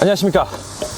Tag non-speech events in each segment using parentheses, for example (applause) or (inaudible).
안녕하십니까.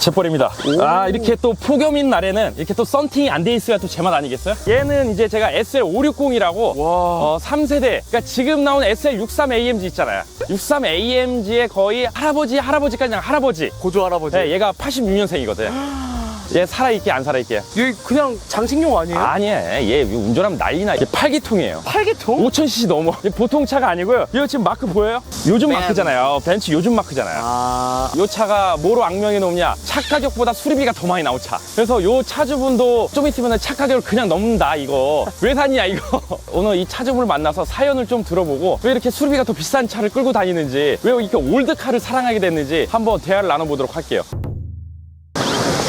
제벌입니다. 아 이렇게 또 폭염인 날에는 이렇게 또 썬팅이 안 돼 있어야 또 제맛 아니겠어요? 얘는 이제 제가 SL560이라고 어, 3세대 그러니까 지금 나온 SL63AMG 있잖아요. 63AMG의 거의 할아버지 할아버지까지 그냥 할아버지. 고조 할아버지. 네, 얘가 86년생이거든 (gasps) 얘 살아있게 안 살아있게 이게 그냥 장식용 아니에요? 아니야 얘 운전하면 난리나 얘 팔기통이에요 팔계통? 5000cc 넘어 이게 보통 차가 아니고요 이거 지금 마크 보여요? 요즘 뱀. 마크잖아요 벤츠 요즘 마크잖아요 아. 이 차가 뭐로 악명이 높냐? 차 가격보다 수리비가 더 많이 나온 차. 그래서 이 차주분도 좀 있으면 차 가격을 그냥 넘는다 이거. 왜 샀냐 이거. (laughs) 오늘 이 차주분을 만나서 사연을 좀 들어보고 왜 이렇게 수리비가 더 비싼 차를 끌고 다니는지 왜 이렇게 올드카를 사랑하게 됐는지 한번 대화를 나눠보도록 할게요.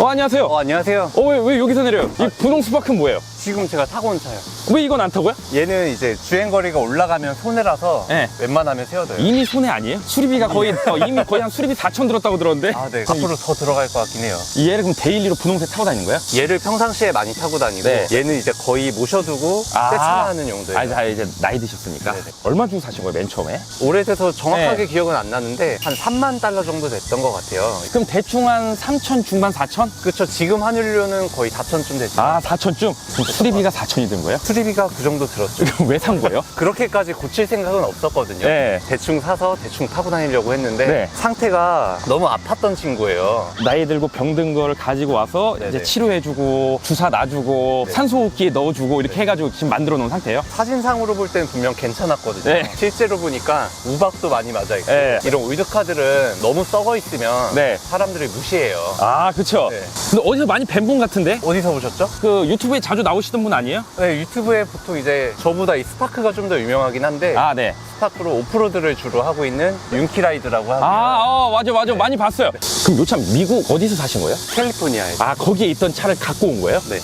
어 안녕하세요. 어, 안녕하세요. 어 왜 왜 여기서 내려요? 이 분홍 스파크는 뭐예요? 지금 제가 타고 온 차요. 왜 이건 안 타고요? 얘는 이제 주행거리가 올라가면 손해라서 네. 웬만하면 세워둬요. 이미 손해 아니에요? 수리비가 거의 어, 이미 거의 한 수리비 4천 들었다고 들었는데. 아, 네. 앞으로 더 들어갈 것 같긴 해요. 이 얘를 그럼 데일리로 분홍색 타고 다니는 거야? 얘를 평상시에 많이 타고 다니고 네. 얘는 이제 거의 모셔두고 세차하는 용도예요. 아, 자, 이제 나이 드셨으니까. 네네. 얼마 주고 사신 거예요, 맨 처음에? 오래돼서 정확하게 네. 기억은 안 나는데 한 3만 달러 정도 됐던 것 같아요. 그럼 대충 한 3천 중반 4천? 그쵸. 지금 환율로는 거의 4천쯤 됐죠. 아, 4천쯤? 그럼 수리비가 4천이 든 거예요? 수리비가 그 정도 들었죠. (laughs) 왜 산 거예요? (laughs) 그렇게까지 고칠 생각은 없었거든요. 네. 대충 사서 대충 타고 다니려고 했는데 네. 상태가 너무 아팠던 친구예요. 나이 들고 병든 거를 가지고 와서 네네. 이제 치료해주고 주사 놔주고 네. 산소호흡기에 넣어주고 이렇게 해가지고 지금 만들어 놓은 상태예요. 사진상으로 볼 때는 분명 괜찮았거든요. 네. 실제로 보니까 우박도 많이 맞아 있고 네. 이런 올드카들은 너무 썩어 있으면 네. 사람들이 무시해요. 아, 그쵸. 네. 근데 어디서 많이 뵌 분 같은데? 어디서 보셨죠? 그 유튜브에 자주 나오시던 분 아니에요? 네, 유튜브에 보통 이제 저보다 이 스파크가 좀 더 유명하긴 한데 아, 네. 스파크로 오프로드를 주로 하고 있는 윤키라이드라고 하고요. 아, 어, 맞아, 맞아. 많이 봤어요. 그럼 요차 미국 어디서 사신 거예요? 캘리포니아에. 아, 거기에 있던 차를 갖고 온 거예요? 네.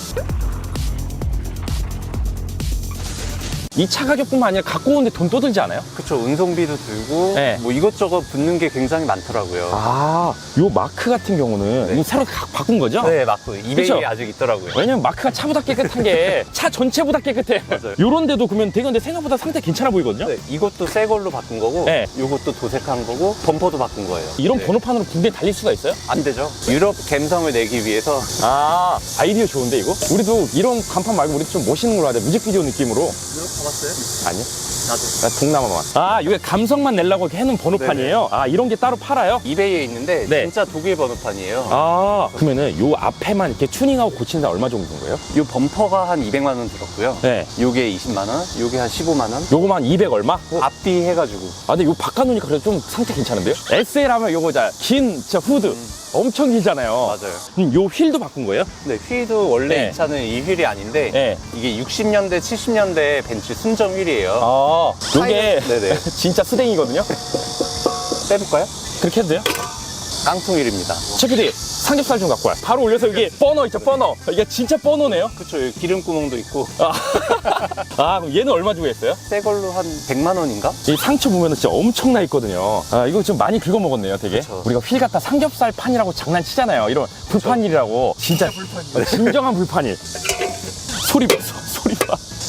이 차 가격뿐만 아니라 갖고 오는데 돈 또 들지 않아요? 그쵸. 운송비도 들고 네. 뭐 이것저것 붙는 게 굉장히 많더라고요. 아, 요 마크 같은 경우는 네. 이거 새로 가- 바꾼 거죠? 네, 맞고 이베이에 그쵸? 아직 있더라고요. 왜냐면 마크가 차보다 깨끗한 게 (laughs) 차 전체보다 깨끗해. 맞아요. 요런 데도 그러면 되게 근데 생각보다 상태 괜찮아 보이거든요? 네, 이것도 새 걸로 바꾼 거고 네. 이것도 도색한 거고 범퍼도 바꾼 거예요. 이런 네. 번호판으로 군대에 달릴 수가 있어요? 안 되죠. 유럽 감성을 내기 위해서 아, 아이디어 좋은데 이거? 우리도 이런 간판 말고 우리도 좀 멋있는 걸로 하자. 뮤직비디오 느낌으로. 가봤어요? 아니요? 나도. 나 동남아만. 아, 이게 감성만 내려고 이렇게 해놓은 번호판이에요? 아, 이런 게 따로 팔아요? 이베이에 있는데 네. 진짜 독일 번호판이에요. 아, 그러면은 요 앞에만 이렇게 튜닝하고 고치는 데 얼마 정도인 거예요? 이 범퍼가 한 200만 원 들었고요. 네. 요게 20만 원, 요게 한 15만 원. 요거만 200 얼마? 앞뒤 해가지고 아, 근데 요 바꿔놓으니까 그래도 좀 상태 괜찮은데요? SL 하면 요거 자, 긴, 진짜 후드. 엄청 길잖아요. 맞아요. 음, 요 휠도 바꾼 거예요? 근데 휠도 원래 네. 이 차는 이 휠이 아닌데 네. 이게 60년대, 70년대 벤츠 순정 휠이에요. 아, 요게 타이어- 네네. (laughs) 진짜 쓰댕이거든요? 빼볼까요? 그렇게 해도 돼요? 깡통 휠입니다. 체크디 삼겹살 좀 갖고 와요. 바로 올려서 여기 버너 있죠, 버너. 이게 진짜 버너네요. 그쵸, 여기 기름 구멍도 있고 아, (laughs) 아 그럼 얘는 얼마 주고 했어요? 새 걸로 한 100만 원인가? 이 상처 보면 진짜 엄청나 있거든요. 아, 이거 좀 많이 긁어 먹었네요, 되게. 그쵸. 우리가 휠 갖다 삼겹살 판이라고 장난치잖아요. 이런 불판일이라고. 진짜, 진정한 불판일. 소리 봐, 소- 소리 봐.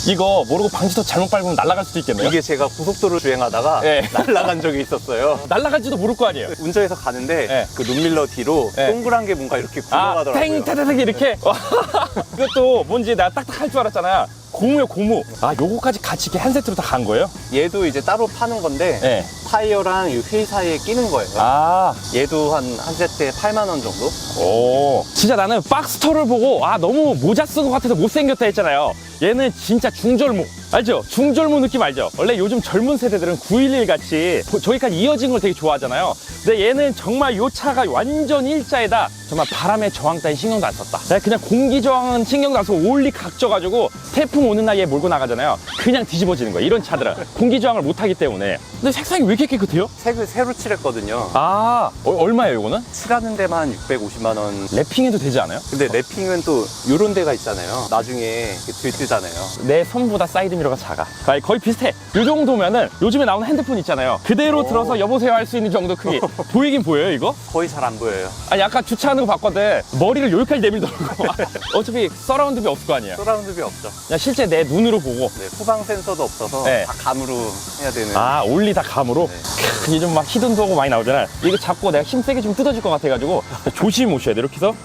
이거 모르고 방지턱 잘못 밟으면 날아갈 수도 있겠네요. 이게 제가 고속도로 주행하다가 네. (laughs) 날아간 적이 있었어요. 날아갈지도 모를 거 아니에요. 운전해서 가는데 네. 그 룸밀러 뒤로 네. 동그란 게 뭔가 이렇게 아, 굴러가더라고요. 탱, 타타닥 이렇게. (laughs) 그것도 뭔지 나 딱딱 할 줄 알았잖아. 고무요, 고무. 아, 요거까지 같이 이렇게 한 세트로 다 간 거예요? 얘도 이제 따로 파는 건데 네. 타이어랑 이 휠 사이에 끼는 거예요. 아, 얘도 한 한 세트에 8만 원 정도? 오. 진짜 나는 박스터를 보고, 아, 너무 모자 쓴 것 같아서 못생겼다 했잖아요. 얘는 진짜 중절모. 알죠? 중절모 느낌 알죠? 원래 요즘 젊은 세대들은 911 같이 고- 저기까지 이어진 걸 되게 좋아하잖아요. 근데 얘는 정말 요 차가 완전 일자에다 정말 바람의 저항 따위 신경도 안 썼다. 네, 그냥 공기 저항은 신경도 안 쓰고 올리 각져가지고 태풍 오는 날 얘 몰고 나가잖아요. 그냥 뒤집어지는 거예요. 이런 차들은. 공기 저항을 못 하기 때문에. 근데 색상이 왜 이렇게 깨끗해요? 색을 새로 칠했거든요. 아, 어, 얼마예요, 이거는? 칠하는 데만 한 650만 원. 랩핑해도 되지 않아요? 근데 랩핑은 또 요런 데가 있잖아요. 나중에 이렇게 들뜨잖아요. 내 손보다 사이드 미러가 작아. 거의, 거의 비슷해. 이 정도면은 요즘에 나오는 핸드폰 있잖아요. 그대로 들어서 여보세요 할 수 있는 정도 크기. (laughs) 보이긴 보여요, 이거? 거의 잘 안 보여요. 아니, 아까 주차하는 거 봤거든. 머리를 여기까지 내밀더라고. (laughs) (laughs) 어차피 서라운드비 없을 거 아니에요. 서라운드비 없죠. 그냥 실제 내 눈으로 보고. 네, 후방 센서도 없어서 네. 다 감으로 해야 되는. 아, 올리 다 감으로? 네. 크, 요즘 막 히든도 하고 많이 나오잖아. 이거 잡고 내가 힘 세게 좀 뜯어질 것 같아가지고 조심히 오셔야 돼, 이렇게 해서.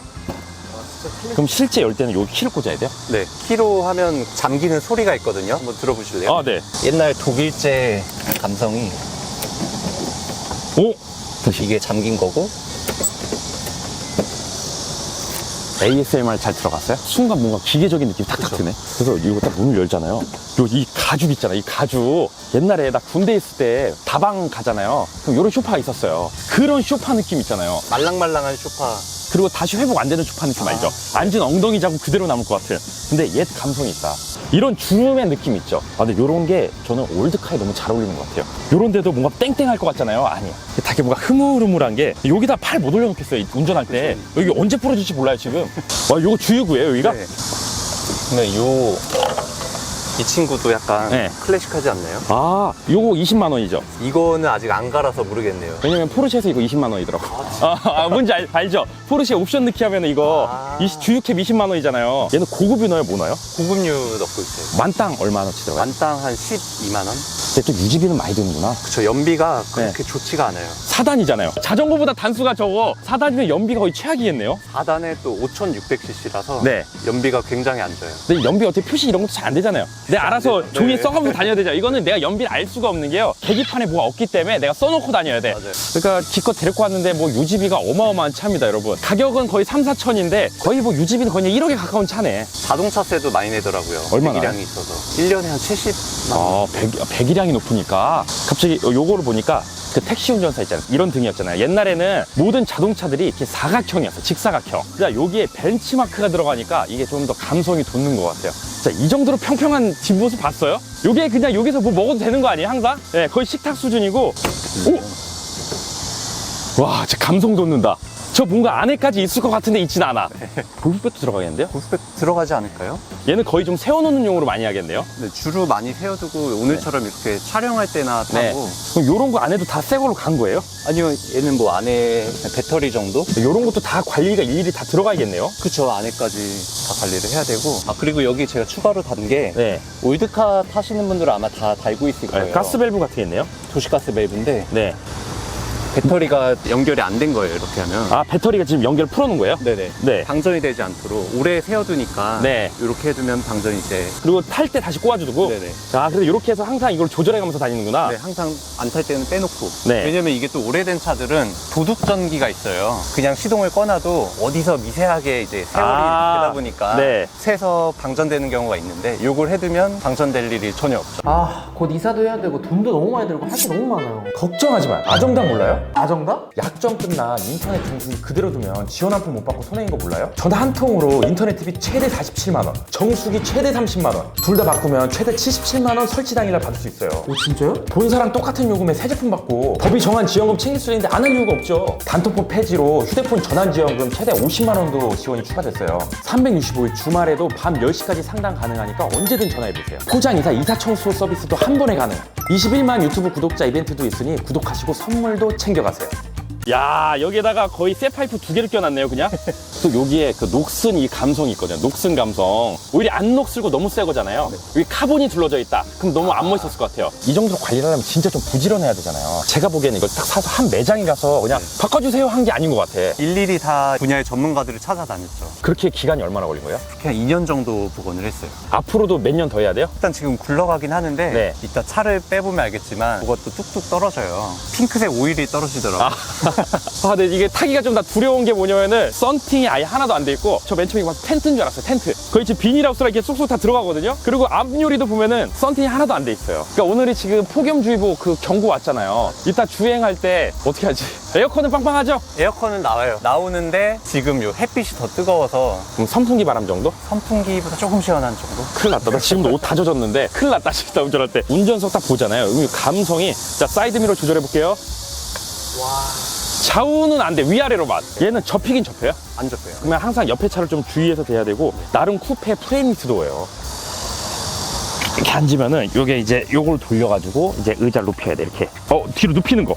그럼 실제 열 때는 여기 키를 꽂아야 돼요? 네, 키로 하면 잠기는 소리가 있거든요. 한번 들어보실래요? 아, 네. 옛날 독일제 감성이 오! 이게 잠긴 거고 ASMR 잘 들어갔어요? 순간 뭔가 기계적인 느낌이 탁탁 드네. 그래서 이거 딱 문을 열잖아요. 요 이 가죽 있잖아. 이 가죽. 옛날에 나 군대 있을 때 다방 가잖아요. 그럼 요런 쇼파가 있었어요. 그런 쇼파 느낌 있잖아요. 말랑말랑한 쇼파. 그리고 다시 회복 안 되는 쇼파 느낌 알죠? 앉은 엉덩이 자국 그대로 남을 것 같은. 근데 옛 감성이 있다. 이런 주름의 느낌 있죠? 아, 근데 요런 게 저는 올드카에 너무 잘 어울리는 것 같아요. 요런 데도 뭔가 땡땡할 것 같잖아요. 아니요. 되게 뭔가 흐물흐물한 게 여기다 팔 못 올려놓겠어요. 이 운전할 때. 여기 언제 부러질지 몰라요, 지금. 와, 요거 주유구예요, 여기가? 네. 근데 요, 이 친구도 약간 네. 클래식하지 않나요? 아, 요거 20만 원이죠. 이거는 아직 안 갈아서 모르겠네요. 왜냐면 포르쉐에서 이거 20만 원이더라고. 아, 아, 뭔지 알, 알죠? 포르쉐 옵션 넣기 하면 이거 아. 이 주유캡 20만 원이잖아요. 얘는 고급이 넣어요, 뭐 넣어요? 고급류 넣고 있어요. 만땅 얼마나치 들어가요? 만땅 한 12만 원? 근데 또 유지비는 많이 드는구나. 그쵸, 연비가 네. 그렇게 좋지가 않아요. 4단이잖아요. 자전거보다 단수가 적어. 4단이면 연비가 거의 최악이겠네요. 4단에 또 5600cc라서 네. 연비가 굉장히 안 좋아요. 근데 연비 어떻게 표시 이런 것도 잘 안 되잖아요. 내가 알아서 네. 종이에 네. 써가면서 다녀야 되죠. 이거는 내가 연비를 알 수가 없는 게요. 계기판에 뭐가 없기 때문에 내가 써놓고 다녀야 돼. 맞아요. 그러니까 기껏 데리고 왔는데 뭐 유지비가 어마어마한 차입니다, 여러분. 가격은 거의 3, 4천인데 거의 뭐 유지비는 거의 1억에 가까운 차네. 자동차세도 많이 내더라고요. 얼마나요? 배기량이 있어서. 1년에 한 70만 원. 아, 배, 배기량이 높으니까 갑자기 요거를 보니까 그 택시 운전사 있잖아요. 이런 등이었잖아요. 옛날에는 모든 자동차들이 이렇게 사각형이었어. 직사각형. 자, 여기에 벤치마크가 들어가니까 이게 좀 더 감성이 돋는 것 같아요. 자, 이 정도로 평평한 뒷모습 봤어요? 요게 그냥 여기서 뭐 먹어도 되는 거 아니에요? 항상? 네, 거의 식탁 수준이고. 오! 와, 진짜 감성 돋는다. 저 뭔가 안에까지 있을 것 같은데 있진 않아. 골프백도 들어가겠는데요? 고스펙 들어가지 않을까요? 얘는 거의 좀 세워놓는 용으로 많이 하겠네요. 근데 주로 많이 세워두고 오늘처럼 이렇게 촬영할 때나 타고 네. 그럼 요런 거 안에도 다 새 걸로 간 거예요? 아니요 얘는 뭐 안에 배터리 정도? 요런 것도 다 관리가 일일이 다 들어가야겠네요. 그쵸 안에까지 다 관리를 해야 되고 아 그리고 여기 제가 추가로 단 게 네. 올드카 타시는 분들은 아마 다 달고 있을 거예요 가스 밸브 같은 게 있네요. 도시가스 밸브인데 네. 배터리가 연결이 안 된 거예요 이렇게 하면 아, 배터리가 지금 연결 풀어놓은 거예요? 네네 네. 방전이 되지 않도록 오래 세워두니까 네. 이렇게 해두면 방전이 이제 그리고 탈 때 다시 꼬아주고. 네네. 자, 그래서 이렇게 해서 항상 이걸 조절해가면서 다니는구나. 네, 항상 안 탈 때는 빼놓고. 네. 왜냐면 이게 또 오래된 차들은 도둑 전기가 있어요. 그냥 시동을 꺼놔도 어디서 미세하게 이제 세월이 아, 되다 보니까 네. 새서 방전되는 경우가 있는데 요걸 해두면 방전될 일이 전혀 없죠. 아, 곧 이사도 해야 되고 돈도 너무 많이 들고 할 게 너무 많아요. 걱정하지 마요. 아정당 몰라요? 아정당? 약정 끝난 인터넷 정수기 그대로 두면 지원 한 푼 못 받고 손해인 거 몰라요? 전화 한 통으로 인터넷 TV 최대 47만 원, 정수기 최대 30만 원, 둘 다 바꾸면 최대 77만 원 설치 당일날 받을 수 있어요. 오, 진짜요? 본사랑 똑같은 요금에 새 제품 받고 법이 정한 지원금 챙길 수 있는데 안 할 이유가 없죠. 단톡폰 폐지로 휴대폰 전환 지원금 최대 50만 원도 지원이 추가됐어요. 365일 주말에도 밤 10시까지 상담 가능하니까 언제든 전화해 보세요. 포장 이사 이사 청소 서비스도 한 번에 가능. 21만 유튜브 구독자 이벤트도 있으니 구독하시고 선물도 챙겨 가세요. 야 여기에다가 거의 쇠 파이프 두 개를 껴놨네요 그냥 (laughs) 또 여기에 그 녹슨 이 감성이 있거든요 녹슨 감성 오히려 안 녹슬고 너무 새 거잖아요 여기 카본이 둘러져 있다 그럼 너무 안 멋있었을 것 같아요 이 정도로 관리를 하려면 진짜 좀 부지런해야 되잖아요 제가 보기에는 이걸 딱 사서 한 매장에 가서 그냥 바꿔주세요 한 게 아닌 것 같아 일일이 다 분야의 전문가들을 찾아다녔죠. 그렇게 기간이 얼마나 걸린 거예요? 그렇게 한 2년 정도 복원을 했어요. 앞으로도 몇 년 더 해야 돼요? 일단 지금 굴러가긴 하는데 네. 이따 차를 빼보면 알겠지만 그것도 뚝뚝 떨어져요. 핑크색 오일이 떨어지더라고요. 아, (laughs) 근데 이게 타기가 좀 다 두려운 게 뭐냐면은 썬팅이 아예 하나도 안 돼 있고 저 맨 처음에 막 텐트인 줄 알았어요 텐트 거의 지금 비닐하우스랑 이렇게 쏙쏙 다 들어가거든요 그리고 앞유리도 보면은 썬팅이 하나도 안 돼 있어요 그러니까 오늘이 지금 폭염주의보 그 경고 왔잖아요 이따 주행할 때 어떻게 하지 (laughs) 에어컨은 빵빵하죠? 에어컨은 나와요. 나오는데 지금 요 햇빛이 더 뜨거워서 그럼 선풍기 바람 정도? 선풍기보다 조금 시원한 정도? 큰일 났다. 나 지금도 옷 다 젖었는데 큰일 났다. (laughs) 진짜 운전할 때. 운전석 딱 보잖아요. 여기 감성이. 자, 사이드미러 조절해 볼게요. 좌우는 안 돼. 위아래로만. 얘는 접히긴 접혀요. 안 접혀요. 그러면 항상 옆에 차를 좀 주의해서 대야 되고 나름 쿠페 프레임 미스도예요. 이렇게 앉으면은 요게 이제 요걸 돌려가지고 이제 의자를 눕혀야 돼 이렇게 어 뒤로 눕히는 거어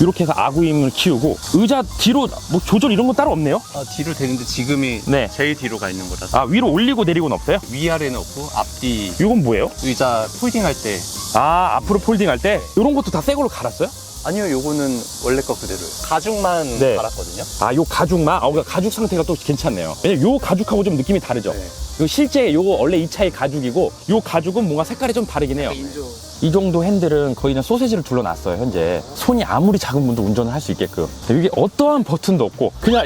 이렇게 해서 아구임을 키우고 의자 뒤로 뭐 조절 이런 건 따로 없네요 아, 뒤로 되는데 지금이 네. 제일 뒤로 가 있는 거라서 아 위로 올리고 내리고는 없어요 위아래는 없고 앞뒤 이건 뭐예요 의자 폴딩할 때 아 앞으로 폴딩할 때 이런 것도 다 새 걸로 갈았어요 아니요 요거는 원래 거 그대로예요. 가죽만 네. 갈았거든요. 아 요 가죽만? 아 그러니까 가죽 상태가 또 괜찮네요. 왜냐면 요 가죽하고 좀 느낌이 다르죠? 네. 요 실제 요거 원래 이 차의 가죽이고 요 가죽은 뭔가 색깔이 좀 다르긴 해요. 인조. 이 정도 핸들은 거의 그냥 소세지를 둘러놨어요 현재. 손이 아무리 작은 분도 운전을 할 수 있게끔. 이게 어떠한 버튼도 없고 그냥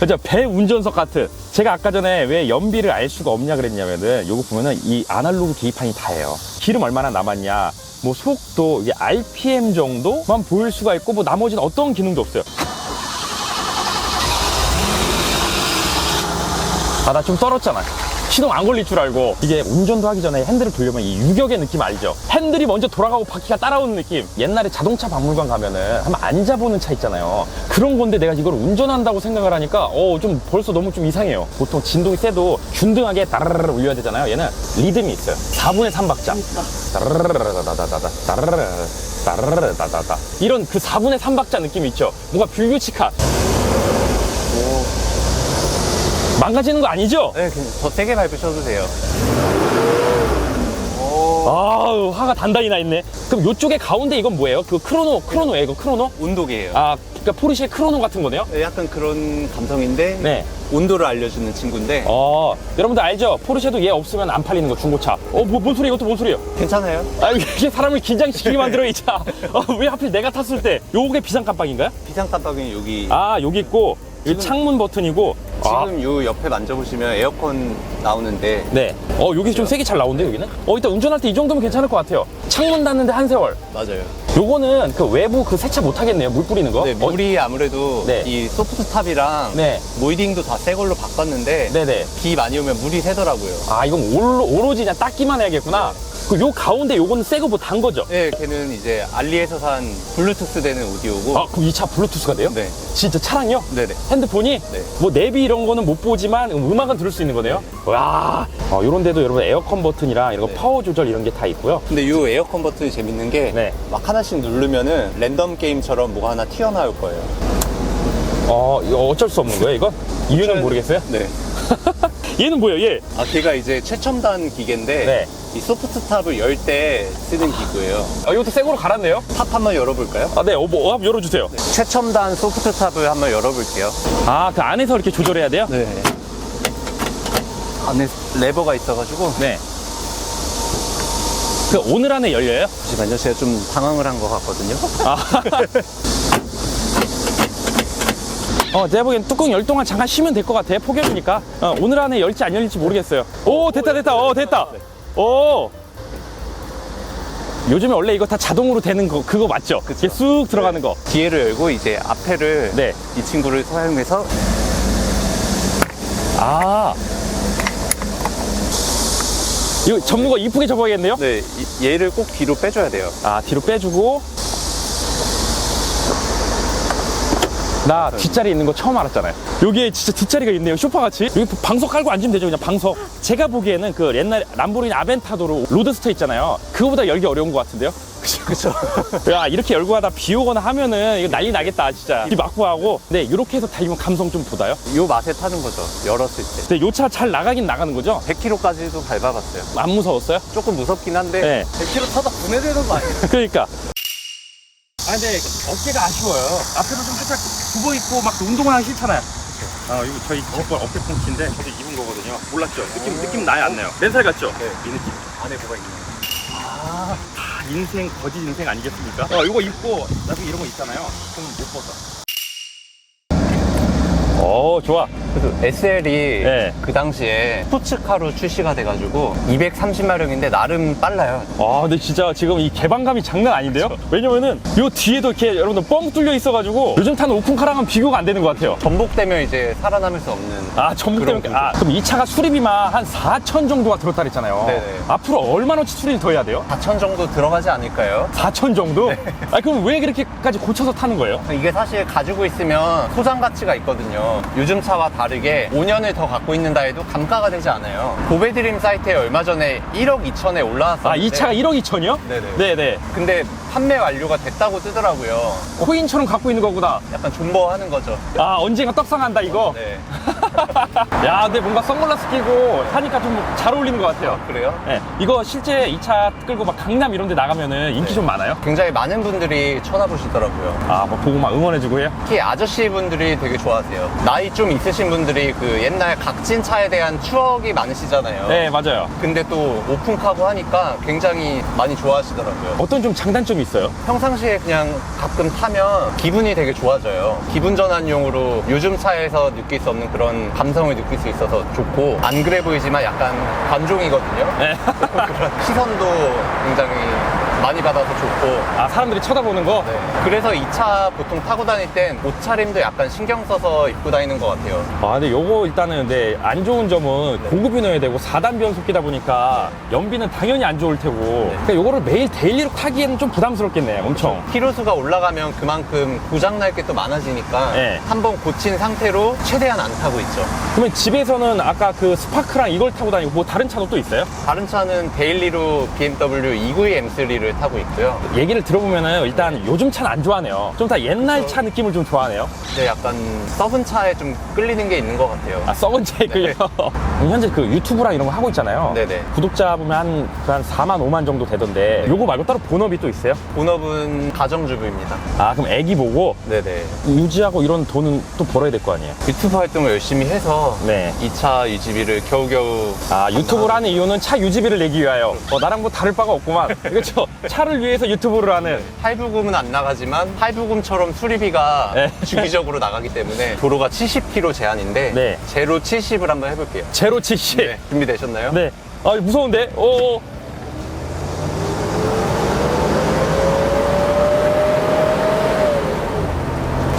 진짜 (laughs) 배 운전석 같은. 제가 아까 전에 왜 연비를 알 수가 없냐 그랬냐면은 요거 보면은 이 아날로그 계기판이 다예요. 기름 얼마나 남았냐 뭐 속도 이게 RPM 정도만 보일 수가 있고 뭐 나머지는 어떤 기능도 없어요. 아 나 좀 떨었잖아 시동 안 걸릴 줄 알고 이게 운전도 하기 전에 핸들을 돌려면 이 유격의 느낌 알죠? 핸들이 먼저 돌아가고 바퀴가 따라오는 느낌. 옛날에 자동차 박물관 가면은 한번 앉아보는 차 있잖아요. 그런 건데 내가 이걸 운전한다고 생각을 하니까 어 좀 벌써 너무 좀 이상해요. 보통 진동이 세도 균등하게 따르르르 울려야 되잖아요. 얘는 리듬이 있어요. 4분의 3박자. 따르르르르다다다다 따르르르 따르르르다다다 이런 그 4분의 3박자 느낌 있죠? 뭔가 불규칙한 망가지는 거 아니죠? 네, 그냥 더 세게 밟으셔도 돼요 아우 화가 단단히 나 있네. 그럼 요쪽에 가운데 이건 뭐예요? 그 크로노 크로노예요 이거 크로노? 온도계예요 아 그러니까 포르쉐 크로노 같은 거네요? 네, 약간 그런 감성인데 네. 온도를 알려주는 친구인데 어 여러분들 알죠? 포르쉐도 얘 없으면 안 팔리는 거 중고차. 어뭐 뭔 소리 이것도 뭔 소리예요? 괜찮아요? 아 이게 사람을 긴장시키게 만들어 (laughs) 이 차. 어, 왜 하필 내가 탔을 때 요게 비상 깜빡인가요? 비상 깜빡이는 여기 아 여기 있고 이 창문 버튼이고. 아, 지금 요 옆에 만져보시면 에어컨 나오는데 네. 어 여기 좀 색이 잘 나오는데 여기는? 어 이따 운전할 때 이 정도면 괜찮을 것 같아요. 창문 닫는데 한 세월. 맞아요 요거는 그 외부 그 세차 못 하겠네요. 물 뿌리는 거. 네, 어, 물이 아무래도 네. 이 소프트탑이랑 네. 모이딩도 다 새 걸로 바꿨는데 네네. 비 많이 오면 물이 새더라고요. 아 이건 오로, 오로지 그냥 닦기만 해야겠구나 그 요 가운데 요거는 새거 뭐 단 거죠? 네, 걔는 이제 알리에서 산 블루투스 되는 오디오고. 아 그럼 이 차 블루투스가 돼요? 네, 진짜 차랑요? 네네. 핸드폰이 네. 뭐 내비 이런 거는 못 보지만 음악은 들을 수 있는 거네요. 와, 어, 이런 데도 여러분 에어컨 버튼이랑 이런 거 네. 파워 조절 이런 게 다 있고요. 근데 이 에어컨 버튼이 재밌는 게 막 네. 하나씩 누르면은 랜덤 게임처럼 뭐가 하나 튀어나올 거예요. 어, 이거 어쩔 수 없는 거예요, 이건? 이유는 모르겠어요. 네. (laughs) 얘는 뭐예요, 얘? 아, 걔가 이제 최첨단 기계인데 네. 이 소프트탑을 열 때 쓰는 기구예요. 어, 이것도 새 거로 갈았네요. 탑 한번 열어볼까요? 아, 네, 어, 뭐, 어, 한번 열어주세요. 최첨단 소프트탑을 한번 열어볼게요. 아, 그 안에서 이렇게 조절해야 돼요? 네. 안에 레버가 있어가지고 네. 그 오늘 안에 열려요? 잠시만요. 제가 좀 당황을 한 것 같거든요. 아. (laughs) (laughs) 어, 제가 보기엔 뚜껑 열 동안 잠깐 쉬면 될 것 같아. 폭염이니까. 어, 오늘 안에 열지 안 열릴지 모르겠어요. 오, 됐다, 됐다. 어, 됐다. 오. 요즘에 원래 이거 다 자동으로 되는 거, 그거 맞죠? 이게 쑥 들어가는 거. 뒤에를 열고 이제 앞에를 네. 이 친구를 사용해서 아. 이거 전문가 이쁘게 접어야겠네요? 네, 이- 얘를 꼭 뒤로 빼줘야 돼요. 아, 뒤로 빼주고. 나 뒷자리 있는 거 처음 알았잖아요. 여기에 진짜 뒷자리가 있네요. 쇼파 같이. 여기 방석 깔고 앉으면 되죠. 그냥 방석. 제가 보기에는 그 옛날 람보르니 아벤타도로 로드스터 있잖아요. 그거보다 열기 어려운 것 같은데요? (laughs) 그쵸. 야, 이렇게 열고 하다 비 오거나 하면은 이거 난리 나겠다, 진짜. 비 맞고 하고. 네, 이렇게 해서 달리면 감성 좀 돋아요. 요 맛에 타는 거죠. 열었을 때. 근데 요 차 잘 나가긴 나가는 거죠? 100km까지도 밟아봤어요. 안 무서웠어요? 조금 무섭긴 한데 네. 100km 타다 분해되는 거 아니에요? 그러니까. 아 근데 어깨가 아쉬워요. 앞에도 좀 살짝 굽어 있고 막 운동을 하기 싫잖아요. 아 이거 저희 제거 어깨 punk치인데 저도 입은 거거든요. 몰랐죠? 느낌 느낌 나요 안 나요? 맨살 같죠? 네. 이 느낌. 안에 뭐가 있는 아 인생 거짓 인생 아니겠습니까? 어 이거 입고 나중에 이런 거 있잖아요. 그럼 못 벗어. 오 좋아. 그래서 SL이 네. 그 당시에 스포츠카로 출시가 돼가지고 230마력인데 나름 빨라요. 아 근데 진짜 지금 이 개방감이 장난 아닌데요? 왜냐면은 요 뒤에도 이렇게 여러분들 뻥 뚫려 있어가지고 요즘 타는 오픈카랑은 비교가 안 되는 것 같아요. 전복되면 이제 살아남을 수 없는. 아, 때문에. 아, 그럼 이 차가 수리비만 한 4천 정도가 들었다 그랬잖아요. 네네. 앞으로 얼마나치 수리를 더 해야 돼요? 4천 정도 들어가지 않을까요? 4천 정도? 아, 그럼 왜 그렇게까지 고쳐서 타는 거예요? 이게 사실 가지고 있으면 소장 가치가 있거든요. 요즘 차와 다르 게 5년을 더 갖고 있는다 해도 감가가 되지 않아요. 고베드림 사이트에 얼마 전에 1억 2천에 올라왔었는데 아, 이 차가 1억 2천이요? 네네. 네네. 근데 판매 완료가 됐다고 뜨더라고요. 코인처럼 갖고 있는 거구나. 약간 존버하는 거죠. 아, 언젠가 떡상한다, 이거. 네. (laughs) 야, 근데 뭔가 선글라스 끼고 타니까 좀 잘 어울리는 것 같아요. 그래요? 네, 이거 실제 이 차 끌고 막 강남 이런 데 나가면은 인기 네. 좀 많아요? 굉장히 많은 분들이 쳐다보시더라고요. 아, 뭐 보고 막 응원해주고 해요? 특히 아저씨 분들이 되게 좋아하세요. 나이 좀 있으신 분들이 그 옛날 각진 차에 대한 추억이 많으시잖아요. 네, 맞아요. 근데 또 오픈카고 하니까 굉장히 많이 좋아하시더라고요. 어떤 좀 장단점이 있어요? 평상시에 그냥 가끔 타면 기분이 되게 좋아져요. 기분 전환용으로 요즘 차에서 느낄 수 없는 그런 감성을 느낄 수 있어서 좋고 안 그래 보이지만 약간 관종이거든요. 네. (laughs) 그런 시선도 굉장히 많이 받아서 좋고 아, 사람들이 쳐다보는 거? 네. 그래서 이 차 보통 타고 다닐 땐 옷차림도 약간 신경 써서 입고 다니는 것 같아요. 아, 근데 요거 일단은 근데 안 좋은 점은 고급이 넣어야 되고 4단 변속기다 보니까 연비는 당연히 안 좋을 테고 그러니까 요거를 매일 데일리로 타기에는 좀 부담스럽겠네요, 엄청. 키로수가 올라가면 그만큼 고장날 게 또 많아지니까 네. 한번 고친 상태로 최대한 안 타고 있죠. 그러면 집에서는 아까 그 스파크랑 이걸 타고 다니고 뭐 다른 차도 또 있어요? 다른 차는 데일리로 BMW 292 M3를 타고 있고요. 얘기를 들어보면은 일단 요즘 차는 안 좋아하네요. 좀 다 옛날 차 느낌을 좀 좋아하네요. 근데 약간 썩은 차에 좀 끌리는 게 있는 것 같아요. 아, 썩은 차에 끌려. (laughs) 그럼 현재 그 유튜브랑 이런 거 하고 있잖아요. 네네. 구독자 보면 한, 그한 4만, 5만 정도 되던데 네. 요거 말고 따로 본업이 또 있어요? 본업은 가정주부입니다. 아, 그럼 애기 보고 네네. 유지하고 이런 돈은 또 벌어야 될 거 아니에요? 유튜브 활동을 열심히 해서 네. 이 차 유지비를 겨우겨우 아, 유튜브를 하는 이유는 차 유지비를 내기 위하여. 어, 나랑 뭐 다를 바가 없구만. (laughs) 그렇죠. 차를 위해서 유튜브를 하는. 할부금은 안 나가지만 할부금처럼 수리비가 네. 주기적으로 나가기 때문에 도로가 70km 제한인데 네. 제로 70을 한번 해볼게요. 제로 70. 네, 준비되셨나요? 네. 아, 무서운데? 오.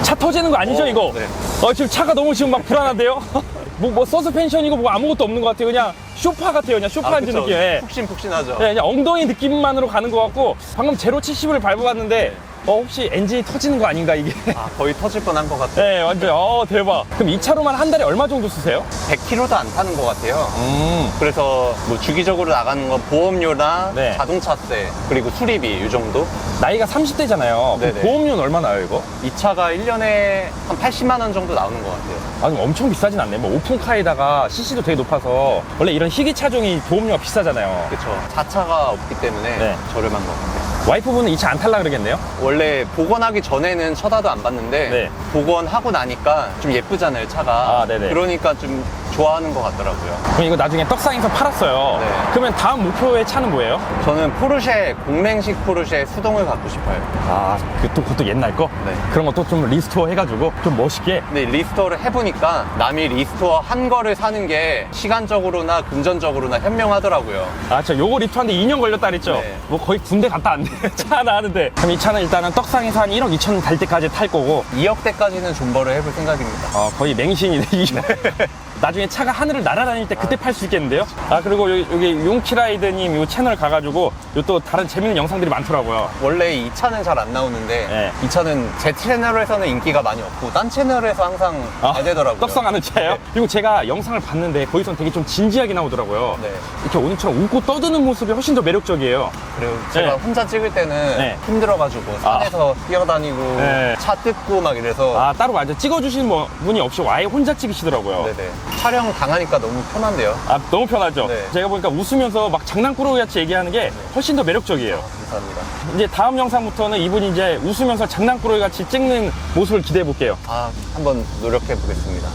차 터지는 거 아니죠, 어, 이거? 네. 어, 지금 차가 너무 지금 막 불안한데요? (laughs) 뭐, 뭐, 서스펜션이고 뭐 아무것도 없는 것 같아요. 그냥 쇼파 같아요. 그냥 쇼파 앉은 그쵸. 느낌. 예. 푹신푹신하죠. 네, 그냥 엉덩이 느낌만으로 가는 것 같고, 방금 제로 70을 밟아봤는데, 어, 혹시 엔진이 터지는 거 아닌가, 이게? 아, 거의 터질 뻔한 것 같아요. 네, 완전, 어, 대박. 그럼 이 차로만 한 달에 얼마 정도 쓰세요? 100km도 안 타는 것 같아요. 음. 그래서 뭐 주기적으로 나가는 건 보험료나 네. 자동차세 그리고 수리비 이 정도. 나이가 30대잖아요. 네네. 보험료는 얼마 나요, 이거? 이 차가 1년에 한 80만 원 정도 나오는 것 같아요. 아니 엄청 비싸진 않네. 뭐 오픈카에다가 CC도 되게 높아서 원래 이런 희귀 차종이 보험료가 비싸잖아요. 그렇죠. 자차가 없기 때문에 네. 저렴한 것 같아요. 와이프분은 이 차 안 탈라 그러겠네요. 원래 복원하기 전에는 쳐다도 안 봤는데 네. 복원하고 나니까 좀 예쁘잖아요 차가 아, 네네. 그러니까 좀 좋아하는 것 같더라고요 그럼 이거 나중에 떡상에서 팔았어요. 네. 그러면 다음 목표의 차는 뭐예요? 저는 포르쉐 공랭식 포르쉐 수동을 갖고 싶어요 아, 그 또 그것도 옛날 거? 네. 그런 것도 좀 리스토어 해가지고 좀 멋있게. 근데 리스토어를 해보니까 남이 리스토어 한 거를 사는 게 시간적으로나 금전적으로나 현명하더라고요 아, 저 요거 리프트하는데 2년 걸렸다 그랬죠? 네. 뭐 거의 군대 갔다 왔네. (laughs) 차 하나 하는데. 그럼 이 차는 일단은 떡상에서 한 1억 2천 달 때까지 탈 거고, 2억대까지는 존버를 해볼 생각입니다 어, 거의 맹신이네. 이거. (laughs) 나중에 차가 하늘을 날아다닐 때 그때 팔 수 있겠는데요? 아, 그리고 여기, 여기 용키라이드님 이 채널 가가지고 요 또 다른 재밌는 영상들이 많더라고요. 원래 이 차는 잘 안 나오는데 네. 이 차는 제 채널에서는 인기가 많이 없고 딴 채널에서 항상 잘 되더라고요 아, 떡상하는 차예요? 네. 그리고 제가 영상을 봤는데 거기선 되게 좀 진지하게 나오더라고요. 네. 이렇게 오늘처럼 웃고 떠드는 모습이 훨씬 더 매력적이에요. 그리고 제가 네. 혼자 찍을 때는 네. 힘들어가지고 산에서 뛰어다니고 네. 차 뜯고 막 이래서 아, 따로 완전 찍어주시는 뭐- 분이 없이 아예 혼자 찍으시더라고요. 네네. 촬영 당하니까 너무 편한데요. 아, 너무 편하죠? 네. 제가 보니까 웃으면서 막 장난꾸러기 같이 얘기하는 게 훨씬 더 매력적이에요. 감사합니다. 이제 다음 영상부터는 이분이 이제 웃으면서 장난꾸러기 같이 찍는 모습을 기대해 볼게요. 아, 한번 노력해 보겠습니다.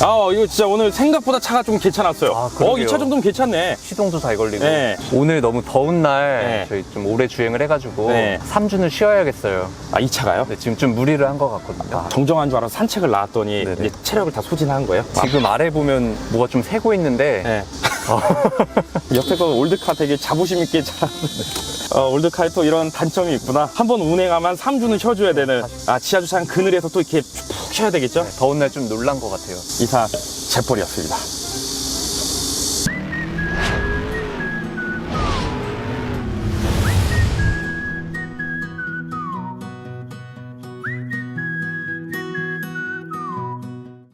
아, 이거 진짜 오늘 생각보다 차가 좀 괜찮았어요. 아, 어, 그러게요. 이차 정도면 괜찮네. 시동도 잘 걸리고. 네. 오늘 너무 더운 날 네. 저희 좀 오래 주행을 해가지고 네. 3주는 쉬어야겠어요. 아, 이 차가요? 네, 지금 좀 무리를 한 것 같거든요. 아, 정정한 줄 알아 서 산책을 나왔더니 네네. 이제 체력을 다 소진한 거예요. 지금 아래 보면 뭐가 좀 새고 있는데 네. 옆에 거 올드카 되게 자부심 있게 잘. 어, 올드카에 또 이런 단점이 있구나. 한 번 운행하면 3주는 쉬어줘야 되는. 아, 지하주차장 그늘에서 또 이렇게 푹 쉬어야 되겠죠? 더운 날 좀 놀란 것 같아요. 이사 제pol이었습니다.